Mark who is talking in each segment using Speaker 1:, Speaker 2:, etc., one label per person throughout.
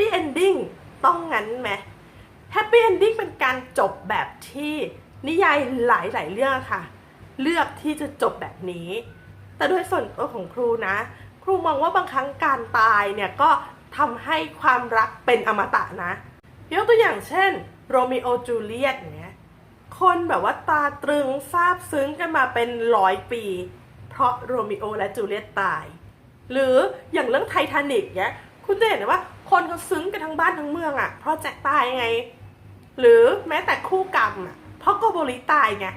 Speaker 1: ปี้เอนดิ้งต้องงั้นไหมแฮปปี้เอนดิ้งเป็นการจบแบบที่นิยายหลายๆเรื่องค่ะ เลือกที่จะจบแบบนี้ แต่โดยส่วนตัวของครูนะ ครูมองว่าบางครั้งการตายเนี่ยก็ทำให้ความรักเป็นอมตะนะ ยกตัวอย่างเช่นโรมิโอจูเลียตอย่างเงี้ยคนแบบว่าตาตรึงซาบซึ้งกันมาเป็นร้อยปี เพราะโรมิโอและจูเลียตตาย หรืออย่างเรื่องไททานิกเนี้ยคุณจะเห็นว่า คนเขาซึ้งกันทั้งบ้านทั้งเมืองอะ่ะ เพราะแจ็คตายไง หรือแม้แต่คู่กรรมอะ่ะ เพราะโกโบริตายไง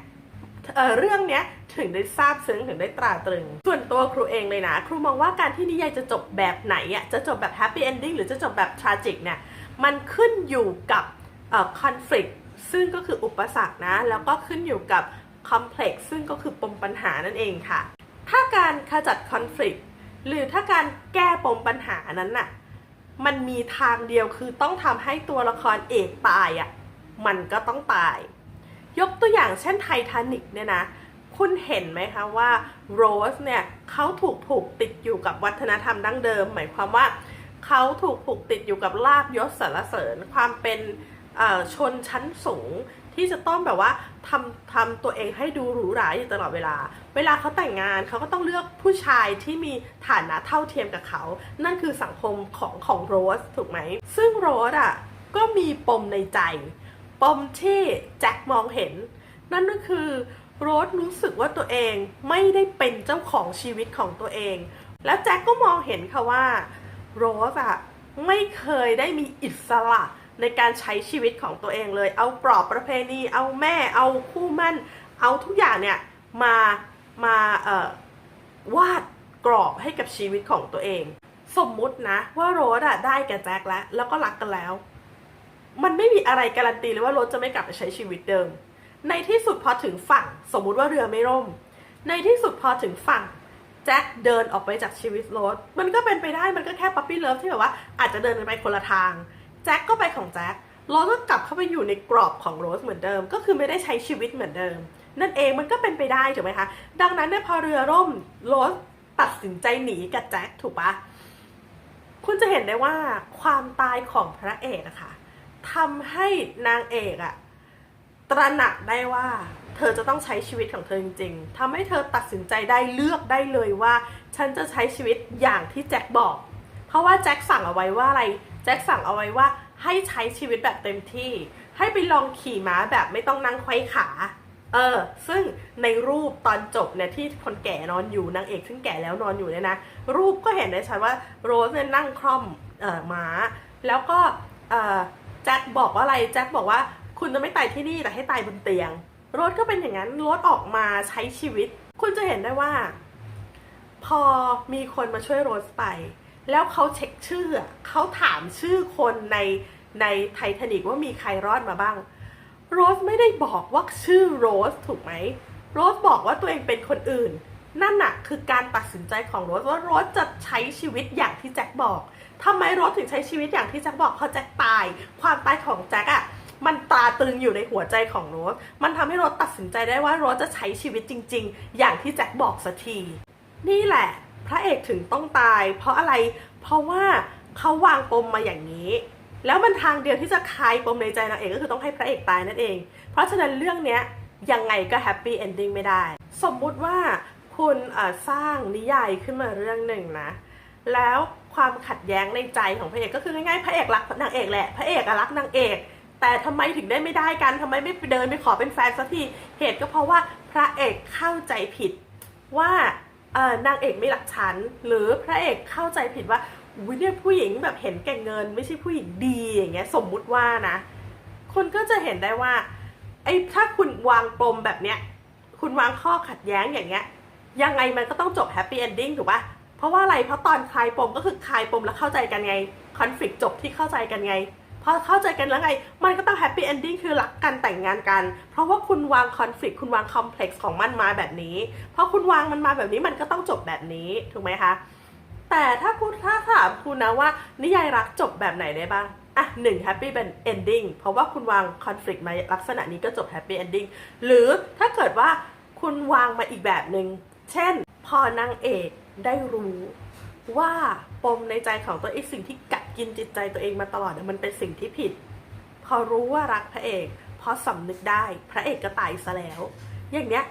Speaker 1: เเรื่องเนี้ยถึงได้ซาบซึ้งถึงได้ตราตรึง ส่วนตัวครูเองเลยนะ ครูมองว่าการที่นิยายจะจบแบบไหนอะจะจบแบบแฮปปี้เอนดิ้งหรือจะจบแบบทราจิกเนี่ยมันขึ้นอยู่กับคอน FLICT ซึ่งก็คืออุปสรรคนะ แล้วก็ขึ้นอยู่กับ complex ซึ่งก็คือปมปัญหานั่นเองค่ะ ถ้าการขจัดคอน FLICT หรือถ้าการแก้ปมปัญหานั้นน่ะ มันมีทางเดียวคือต้องทำให้ตัวละครเอกตายอะ มันก็ต้องตาย ยกตัวอย่างเช่นไททานิกเนี่ยนะ คุณเห็นไหมคะว่าโรสเนี่ยเขาถูกผูกติดอยู่กับวัฒนธรรมดั้งเดิม หมายความว่าเขาถูกผูกติดอยู่กับลาบยศสารเสริญความเป็นชนชั้นสูง ที่จะต้องแบบว่าทำทำตัวเองให้ดูหรูหราอยู่ตลอดเวลา เวลาเขาแต่งงานเขาก็ต้องเลือกผู้ชายที่มีฐานะเท่าเทียมกับเขา นั่นคือสังคมของของโรสถูกไหม ซึ่งโรสอะก็มีปมในใจ ปมที่แจ็คมองเห็น นั่นก็คือโรสรู้สึกว่าตัวเองไม่ได้เป็นเจ้าของชีวิตของตัวเอง แล้วแจ็คก็มองเห็นค่ะว่าโรสอะไม่เคยได้มีอิสระ ในการใช้ชีวิตของตัวเองเลย เอากรอบประเพณี เอาแม่ เอาคู่มั่น เอาทุกอย่างเนี่ยมา มาเออวาดกรอบให้กับชีวิตของตัวเอง สมมุตินะว่าโรสอะได้กับแจ็คแล้ว แล้วก็รักกันแล้ว มันไม่มีอะไรการันตีเลยว่าโรสจะไม่กลับไปใช้ชีวิตเดิม ในที่สุดพอถึงฝั่ง สมมุติว่าเรือไม่ร่ม ในที่สุดพอถึงฝั่งแจ็คเดินออกไปจากชีวิตโรสมันก็เป็นไปได้มันก็แค่ปั๊ปปี้เลิฟที่แบบว่าอาจจะเดินไปคนละทาง แจ็คก็ไปของแจ็คโรสก็กลับเข้าไปอยู่ในกรอบของโรสเหมือนเดิม ก็คือไม่ได้ใช้ชีวิตเหมือนเดิม นั่นเองมันก็เป็นไปได้ถูกไหมคะ ดังนั้นเนี่ยพอเรือร่มโรสตัดสินใจหนีกับแจ็คถูกปะคุณจะเห็นได้ว่าความตายของพระเอกอะค่ะทำให้นางเอกอะตระหนักได้ว่า เธอจะต้องใช้ชีวิตของเธอจริงๆทำให้เธอตัดสินใจได้เลือกได้เลยว่า ฉันจะใช้ชีวิตอย่างที่แจ็คบอก เพราะว่าแจ็คสั่งเอาไว้ว่าอะไร แจ็คสั่งเอาไว้ว่าให้ใช้ชีวิตแบบเต็มที่ ให้ไปลองขี่ม้าแบบไม่ต้องนั่งไขว้ขา เออ ซึ่งในรูปตอนจบเนี่ยที่คนแก่นอนอยู่นางเอกซึ่งแก่แล้วนอนอยู่เนี่ยนะ รูปก็เห็นได้ชัดว่าโรสเนี่ยนั่งคล่อมเอ่อม้า แล้วก็เอ่อแจ็คบอกว่าอะไรแจ็คบอกว่าคุณจะไม่ตายที่นี่แต่ให้ตายบนเตียง โรสก็เป็นอย่างนั้นโรสออกมาใช้ชีวิต คุณจะเห็นได้ว่า พอมีคนมาช่วยโรสไป แล้วเขาเช็คชื่อเขาถามชื่อคนในในไททานิกว่ามีใครรอดมาบ้าง โรสไม่ได้บอกว่าชื่อโรสถูกไหมโรสบอกว่าตัวเองเป็นคนอื่น นั่นน่ะคือการตัดสินใจของโรสว่าโรสจะใช้ชีวิตอย่างที่แจ็คบอกทำไมโรสถึงใช้ชีวิตอย่างที่แจ็คบอกเพราะแจ็คตาย ความตายของแจ็คอะมันตราตรึงอยู่ในหัวใจของโรส มันทำให้โรสตัดสินใจได้ว่าโรสจะใช้ชีวิตจริง ๆ อย่างที่แจ็คบอกสักที นี่แหละ พระเอกถึงต้องตาย เพราะอะไรเพราะว่าเขาวางปมมาอย่างนี้ แล้วมันทางเดียวที่จะคลายปมในใจนางเอกก็คือต้องให้พระเอกตายนั่นเอง เพราะฉะนั้นเรื่องเนี้ยยังไงก็แฮปปี้เอนดิ้งไม่ได้ สมมุติว่าคุณสร้างนิยายขึ้นมาเรื่องหนึ่งนะ แล้วความขัดแย้งในใจของพระเอกก็คือง่ายๆพระเอกรักนางเอกแหละพระเอกรักนางเอก แต่ทำไมถึงได้ไม่ได้กันทำไมไม่เดินไปขอเป็นแฟนสักทีเหตุก็เพราะว่าพระเอกเข้าใจผิดว่า นางเอกไม่รักฉัน หรือพระเอกเข้าใจผิดว่าอุ้ยเนี่ยผู้หญิงแบบเห็นแก่เงิน ไม่ใช่ผู้หญิงดีอย่างเงี้ยสมมุติว่านะคุณก็จะเห็นได้ว่าไอ้ถ้าคุณวางปมแบบเนี้ยคุณวางข้อขัดแย้งอย่างเงี้ยยังไงมันก็ต้องจบแฮปปี้เอนดิ้งถูกปะเพราะว่าอะไรเพราะตอนคลายปมก็คือคลายปมแล้วเข้าใจกันไงคอนฟ lict จบที่เข้าใจกันไง พอเข้าใจกันแล้วไง มันก็ต้องแฮปปี้เอนดิ้งคือรักกันแต่งงานกัน เพราะว่าคุณวางคอนฟ lict คุณวางคอมเพล็กซ์ของมันมาแบบนี้ เพราะคุณวางมันมาแบบนี้มันก็ต้องจบแบบนี้ถูกไหมคะ แต่ถ้าคุณถ้าถามคุณนะว่า นิยายรักจบแบบไหนได้บ้างอะหนึ่งแฮปปี้เป็น ending เพราะว่าคุณวางคอน FLICT มาลักษณะนี้ก็จบแฮปปี้ ending หรือถ้าเกิดว่าคุณวางมาอีกแบบหนึง่งเช่น พอนางเอกได้รู้ว่าปมในใจของตัวเองสิ่งที่ก กินจิตใจตัวเองมาตลอดเนี่ยมันเป็นสิ่งที่ผิด พอรู้ว่ารักพระเอกพอสำนึกได้พระเอกก็ตายซะแล้ว อย่างเนี้ย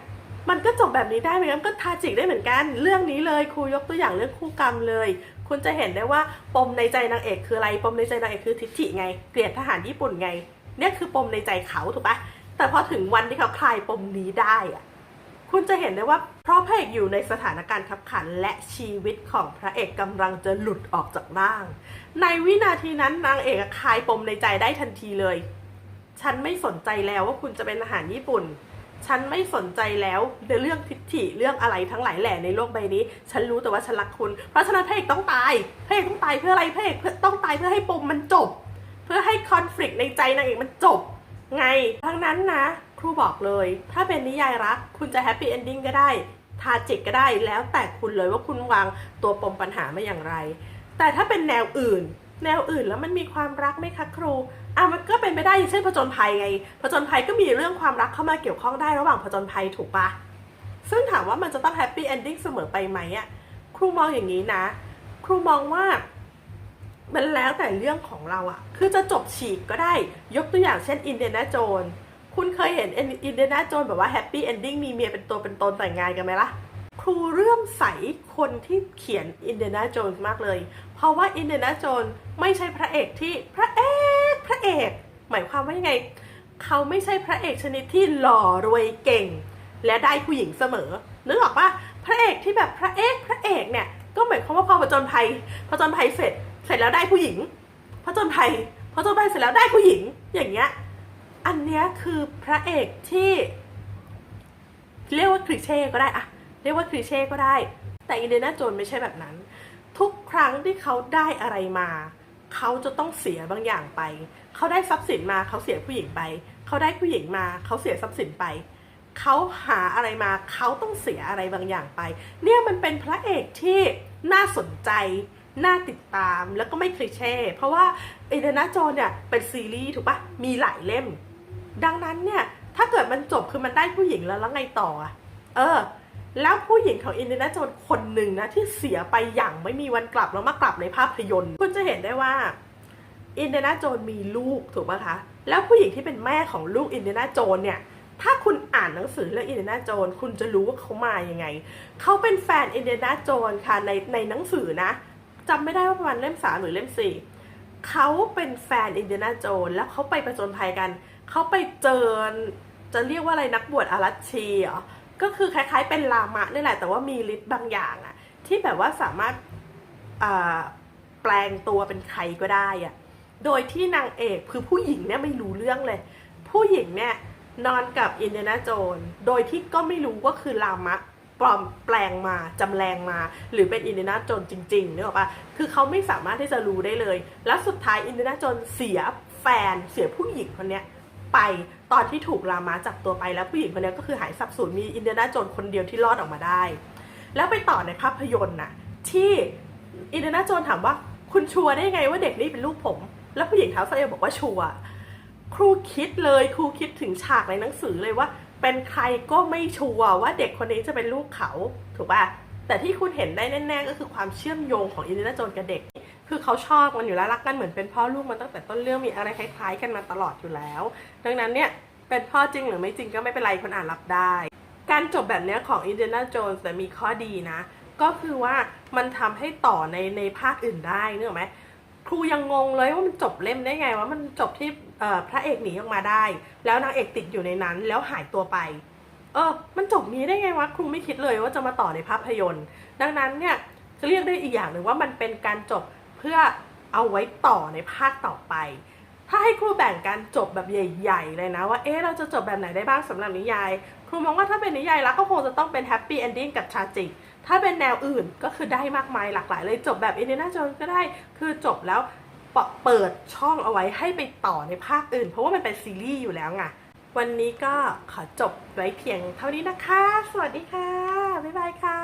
Speaker 1: มันก็จบแบบนี้ได้ไหมมันก็ทาจิกได้เหมือนกัน เรื่องนี้เลยครูยกตัวอย่างเรื่องคู่กรรมเลย คุณจะเห็นได้ว่าปมในใจนางเอกคืออะไรปมในใจนางเอกคือทิฐิไง เกลียดทหารญี่ปุ่นไงเนี่ยคือปมในใจเขาถูกปะแต่พอถึงวันที่เขาคลายปมนี้ได้อะ คุณจะเห็นได้ว่าเพราะพระเอกอยู่ในสถานการณ์ขับขันและชีวิตของพระเอกกำลังจะหลุดออกจากร่าง ในวินาทีนั้นนางเอกคลายปมในใจได้ทันทีเลย ฉันไม่สนใจแล้วว่าคุณจะเป็นอาหารญี่ปุ่น ฉันไม่สนใจแล้วในเรื่องทิฐิเรื่องอะไรทั้งหลายแหล่ในโลกใบนี้ ฉันรู้แต่ว่าฉันรักคุณ เพราะฉะนั้นพระเอกต้องตายพระเอกต้องตายเพื่ออะไรพระเอกต้องตายเพื่อให้ปมมันจบ เพื่อให้คอน FLICT ในใจนางเอกมันจบ ไงทั้งนั้นนะ ครูบอกเลย ถ้าเป็นนิยายรัก คุณจะแฮปปี้เอนดิ้งก็ได้ทาจิกก็ได้แล้วแต่คุณเลยว่าคุณวางตัวปมปัญหามาอย่างไร แต่ถ้าเป็นแนวอื่น แนวอื่นแล้วมันมีความรักไหมคะครูอะมันก็เป็นไปได้เช่นผจญภัยไงผจญภัยก็มีเรื่องความรักเข้ามาเกี่ยวข้องได้ระหว่างผจญภัยถูกปะซึ่งถามว่ามันจะต้องแฮปปี้เอนดิ้งเสมอไปไหมอะครูมองอย่างนี้นะ ครูมองว่า มันแล้วแต่เรื่องของเราอะคือจะจบฉีกก็ได้ ยกตัวอย่างเช่นอินเดียนาโจน คุณเคยเห็นอินเดียนาโจนแบบว่าแฮปปี้เอนดิ้งมีเมียเป็นตัวเป็นตนแต่งงานกันไหมล่ะ ครูเรื่อมใสคนที่เขียนอินเดียนาโจนมากเลย เพราะว่าอินเดียนาโจนไม่ใช่พระเอกที่พระเอกพระเอก หมายความว่ายังไง เขาไม่ใช่พระเอกชนิดที่หล่อรวยเก่ง และได้ผู้หญิงเสมอนึกออกปะพระเอกที่แบบพระเอกพระเอกเนี่ยก็หมายความว่าพอผจญภัยผจญภัยเสร็จเสร็จแล้วได้ผู้หญิงผจญภัยผจญภัยเสร็จแล้วได้ผู้หญิงอย่างเงี้ย อันเนี้ยคือพระเอกที่ เรียกว่าคลิเช่ก็ได้อะเรียกว่าคลิเช่ก็ได้ แต่อินเดียนาโจนไม่ใช่แบบนั้น ทุกครั้งที่เขาได้อะไรมา เขาจะต้องเสียบางอย่างไป เขาได้ทรัพย์สินมาเขาเสียผู้หญิงไป เขาได้ผู้หญิงมาเขาเสียทรัพย์สินไป เขาหาอะไรมาเขาต้องเสียอะไรบางอย่างไป เนี่ยมันเป็นพระเอกที่น่าสนใจน่าติดตามแล้วก็ไม่คลิเช่เพราะว่าอินเดียนาโจนเนี่ยเป็นซีรีส์ถูกปะมีหลายเล่ม ดังนั้นเนี่ย ถ้าเกิดมันจบคือมันได้ผู้หญิงแล้วแล้วไงต่ออะเออ แล้วผู้หญิงของอินเดียนาโจนคนหนึ่งนะที่เสียไปอย่างไม่มีวันกลับแล้วมากลับในภาพยนตร์ คุณจะเห็นได้ว่าอินเดียนาโจนมีลูกถูกปะคะ แล้วผู้หญิงที่เป็นแม่ของลูกอินเดียนาโจนเนี่ย ถ้าคุณอ่านหนังสือเรื่องอินเดียนาโจนคุณจะรู้ว่าเขามาอยังไง เขาเป็นแฟนอินเดียนาโจนค่ะในในหนังสือนะจำไม่ได้ว่าประมาณเล่มสามหรือเล่มสี่เขาเป็นแฟนอินเดียนาโจนแล้วเขาไปประจนภัยกัน เขาไปเจอจะเรียกว่าอะไรนักบวชอารัชชีเหรอก็คือคล้าย ๆ เป็นลามะนี่แหละแต่ว่ามีฤทธิ์บางอย่างอะที่แบบว่าสามารถแปลงตัวเป็นใครก็ได้อะโดยที่นางเอกคือผู้หญิงเนี่ยไม่รู้เรื่องเลย ผู้หญิงเนี่ยนอนกับอินเดียนาโจน โดยที่ก็ไม่รู้ว่าคือลามะปลอมแปลงมาจำแรงมา หรือเป็นอินเดียนาโจนจริงๆนึกออกปะคือเขาไม่สามารถที่จะรู้ได้เลย แล้วสุดท้ายอินเดียนาโจนเสียแฟนเสียผู้หญิงคนเนี้ย ไปตอนที่ถูกลามาจับตัวไปแล้วผู้หญิงคนนี้ก็คือหายสับสูญมีอินเดียนาโจนคนเดียวที่รอดออกมาได้ แล้วไปต่อในภาพยนตร์น่ะที่อินเดียนาโจนถามว่าคุณชัวร์ได้ไงว่าเด็กนี่เป็นลูกผม แล้วผู้หญิงเท้าสะเอวบอกว่าชัวร์ครูคิดเลยครูคิดถึงฉากในหนังสือเลยว่า เป็นใครก็ไม่ชัวร์ว่าเด็กคนนี้จะเป็นลูกเขาถูกป่ะแต่ที่คุณเห็นได้แน่ๆก็คือความเชื่อมโยงของอินเดียนาโจนกับเด็ก คือเขาชอบกันอยู่แล้วรักกันเหมือนเป็นพ่อลูกมาตั้งแต่ต้นเรื่องมีอะไรคล้ายๆ กันมาตลอดอยู่แล้ว ดังนั้นเนี่ยเป็นพ่อจริงหรือไม่จริงก็ไม่เป็นไรคนอ่านรับได้ การจบแบบเนี้ยของอินเดียนาโจนส์แต่มีข้อดีนะ ก็คือว่ามันทำให้ต่อในในภาคอื่นได้นึกออกไหมครูยังงงเลยว่ามันจบเล่มได้ไงว่ามันจบที่พระเอกหนีออกมาได้ แล้วนางเอกติดอยู่ในนั้นแล้วหายตัวไป เออ มันจบนี้ได้ไงวะครูไม่คิดเลยว่าจะมาต่อในภาพยนตร์ ดังนั้นเนี่ยจะเรียกได้อีกอย่างหนึ่งว่ามันเป็นการจบ พื่อเอาไว้ต่อในภาคต่อไป ถ้าให้ครูแบ่งการจบแบบใหญ่ ๆ เลยนะ ว่าเอ๊ะเราจะจบแบบไหนได้บ้างสำหรับนิยาย ครูมองว่าถ้าเป็นนิยายแล้วก็คงจะต้องเป็นแฮปปี้เอนดิ้งกับชาจิถ้าเป็นแนวอื่นก็คือได้มากมายหลากหลายเลยจบแบบอินเดียนาโจนก็ได้คือจบแล้วเปิดช่องเอาไว้ให้ไปต่อในภาคอื่น เพราะว่ามันเป็นซีรีส์อยู่แล้วไงวันนี้ก็ขอจบไว้เพียงเท่านี้นะคะ สวัสดีค่ะ บ๊ายบายค่ะ